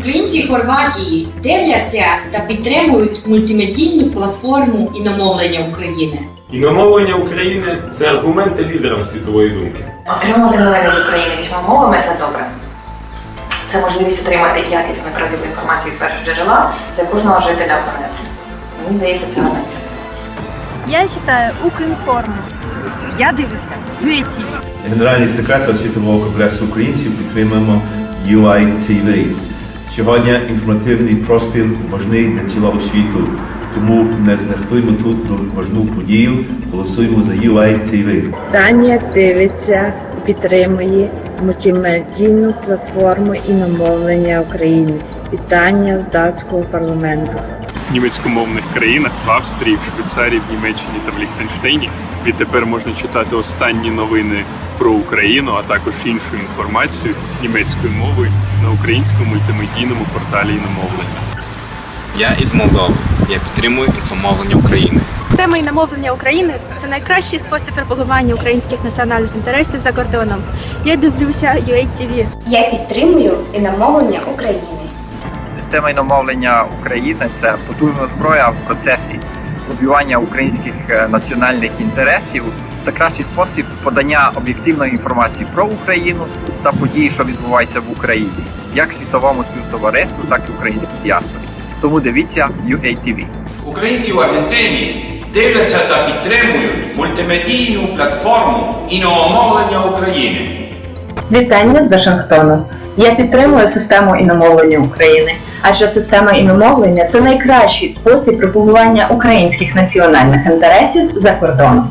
Українці Хорватії дивляться та підтримують мультимедійну платформу іномовлення України. Іномовлення України це аргументи лідерам світової думки. Отримувати новини з України цими мовами це добре. Це можливість отримати якісну і правдиву інформацію від першого джерела для кожного жителя планети. Мені здається, це ганеться. Я читаю Укрінформу. Я дивлюся ЮЕТІ. Генеральний секретар Світового конгресу українців підтримуємо UITV. Сьогодні інформативний простір важний для цілого світу. Тому не знехтуємо тут дуже важну подію. Голосуємо за UITV. Данія дивиться і підтримує мультимедійну платформу іномовлення України. Вітання з датського парламенту. німецькомовних країнах в Австрії, в Швейцарії, в Німеччині та в Ліхтенштейні. Відтепер можна читати останні новини про Україну, а також іншу інформацію німецькою мовою на українському мультимедійному порталі іномовлення. Я із Молдови. Я підтримую інформовлення України. Тема іномовлення України це найкращий спосіб пропагування українських національних інтересів за кордоном. Я дивлюся UATV. Я підтримую іномовлення України. Система іномовлення України це потужна зброя в процесі лобіювання українських е, національних інтересів та кращий спосіб подання об'єктивної інформації про Україну та події, що відбуваються в Україні, як світовому співтовариству, так і українській діаспорі. Тому дивіться UATV. Українці в Аргентині дивляться та підтримують мультимедійну платформу іномовлення України. Вітання з Вашингтону. Я підтримую систему іномовлення України, адже система іномовлення це найкращий спосіб пропагування українських національних інтересів за кордоном.